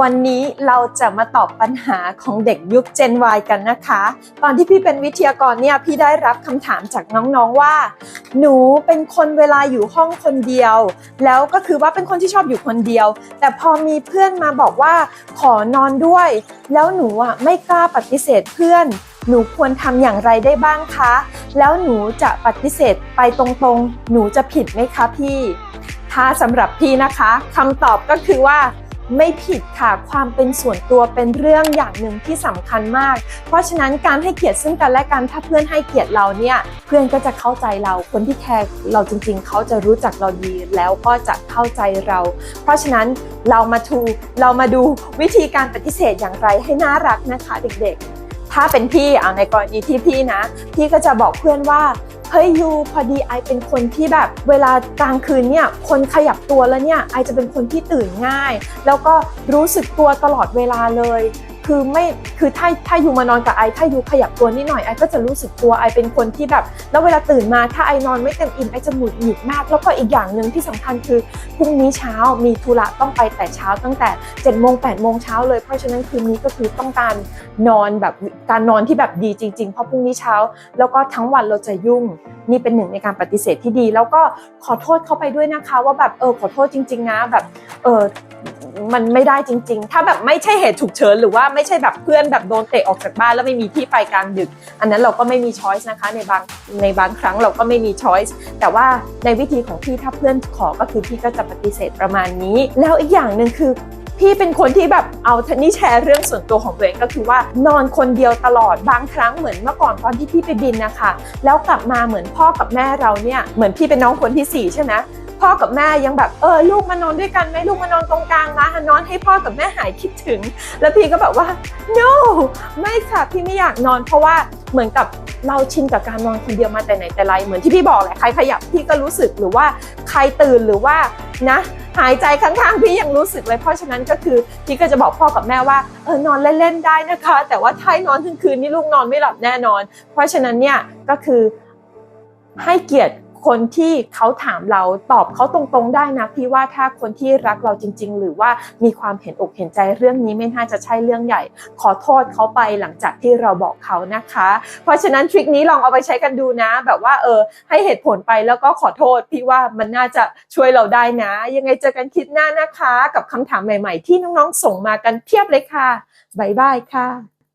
วันนี้เราจะมาตอบปัญหาของเด็กยุค Gen Y กันนะคะ ตอนที่พี่เป็นวิทยากรเนี่ยพี่ได้รับคำถามจากน้องๆว่า หนูเป็นคนเวลาอยู่ห้องคนเดียว แล้วก็คือว่าเป็นคนที่ชอบอยู่คนเดียว แต่พอมีเพื่อนมาบอกว่าขอนอนด้วย แล้วหนูอะไม่กล้าปฏิเสธเพื่อน หนูควรทำอย่างไรได้บ้างคะ แล้วหนูจะปฏิเสธไปตรงๆ หนูจะผิดไหมคะพี่ถ้าสำหรับพี่นะคะคำตอบก็คือว่า ไม่ผิดค่ะ ความเป็นส่วนตัวเป็นเรื่องอย่างหนึ่งที่สำคัญมาก เพราะฉะนั้นการให้เกียรติซึ่งกันและกันถ้าเพื่อนให้เกียรติเราเนี่ยเพื่อนก็จะเข้าใจเราคนที่แคร์เราจริงๆ เขาจะรู้จักเราดีแล้วก็จะเข้าใจเรา เพราะฉะนั้นเรามาทูเรามาดูวิธีการปฏิเสธอย่างไรให้น่ารักนะคะเด็กๆ ถ้าเป็นพี่เอาในกรณีที่พี่นะ พี่ก็จะบอกเพื่อนว่า เฮ้ยยูพอดีไอเป็นคนที่แบบ เวลากลางคืนเนี่ยคนขยับตัวแล้วเนี่ยไอจะเป็นคนที่ตื่นง่าย แล้วก็รู้สึกตัวตลอดเวลาเลย คือไม่คือถ้าถ้าอยู่มานอนกับไอถ้าอยู่ขยับตัวนิดหน่อยไอก็จะรู้สึกตัวไอเป็นคนที่แบบ แล้วเวลาตื่นมาถ้าไอนอนไม่เต็มอิ่มไอจะหงุดหงิดมาก แล้วก็อีกอย่างหนึ่งที่สำคัญคือพรุ่งนี้เช้ามีธุระต้องไปแต่เช้าตั้งแต่7จ็ดโมงแปดโมงเช้าเลยเพราะฉะนั้นคืนนี้ก็คือต้องการนอนแบบการนอนที่แบบดีจริงๆเพราะพรุ่งนี้เช้า แล้วก็ทั้งวันเราจะยุ่งนี่เป็นหนึ่งในการปฏิเสธที่ดี แล้วก็ขอโทษเขาไปด้วยนะคะ ว่าแบบเออขอโทษจริง ๆ นะแบบเออ มันไม่ได้จริง ๆ ถ้าแบบไม่ใช่เหตุฉุกเฉินหรือว่าไม่ใช่แบบเพื่อนแบบโดนเตะออกจากบ้านแล้วไม่มีที่ไปกลางดึก อันนั้นเราก็ไม่มีช้อยส์นะคะในบางในบางครั้งเราก็ไม่มีช้อยส์แต่ว่าในวิธีของพี่ถ้าเพื่อนขอก็คือพี่ก็จะปฏิเสธประมาณนี้ แล้วอีกอย่างหนึ่งคือพี่เป็นคนที่แบบเอาทนี่แชร์เรื่องส่วนตัวของตัวเองก็คือว่านอนคนเดียวตลอดบางครั้งเหมือนเมื่อก่อนตอนที่พี่ไปบินนะคะ แล้วกลับมาเหมือนพ่อกับแม่เราเนี่ยเหมือนพี่เป็นน้องคนที่สี่ใช่ไหม พ่อกับแม่ยังแบบเออลูกมานอนด้วยกันไหมลูกมานอนตรงกลางนะนอนให้พ่อกับแม่หายคิดถึง แล้วพี่ก็แบบว่า no ไม่ค่ะพี่ไม่อยากนอน เพราะว่าเหมือนกับเราชินกับการนอนคนเดียวมาแต่ไหนแต่ไรเหมือนที่พี่บอกแหละใครขยับพี่ก็รู้สึกหรือว่าใครตื่นหรือว่านะ หายใจข้างๆพี่ยังรู้สึกเลย เพราะฉะนั้นก็คือพี่ก็จะบอกพ่อกับแม่ว่าเออนอนเล่นๆได้นะคะ แต่ว่าถ้านอนทั้งคืนนี่ลูกนอนไม่หลับแน่นอน เพราะฉะนั้นเนี่ยก็คือให้เกียรติ คนที่เขาถามเราตอบเขาตรงๆได้นะพี่ว่าถ้าคนที่รักเราจริง ๆ หรือว่ามีความเห็นอกเห็นใจเรื่องนี้ไม่น่าจะใช่เรื่องใหญ่ ขอโทษเขาไปหลังจากที่เราบอกเขานะคะ เพราะฉะนั้นทริคนี้ลองเอาไปใช้กันดูนะ แบบว่าเออให้เหตุผลไปแล้วก็ขอโทษพี่ว่ามันน่าจะช่วยเราได้นะ ยังไงเจอกันคลิปหน้านะคะ กับคำถามใหม่ ๆ ที่น้องๆส่งมากันเพียบเลยค่ะบ๊ายบายค่ะ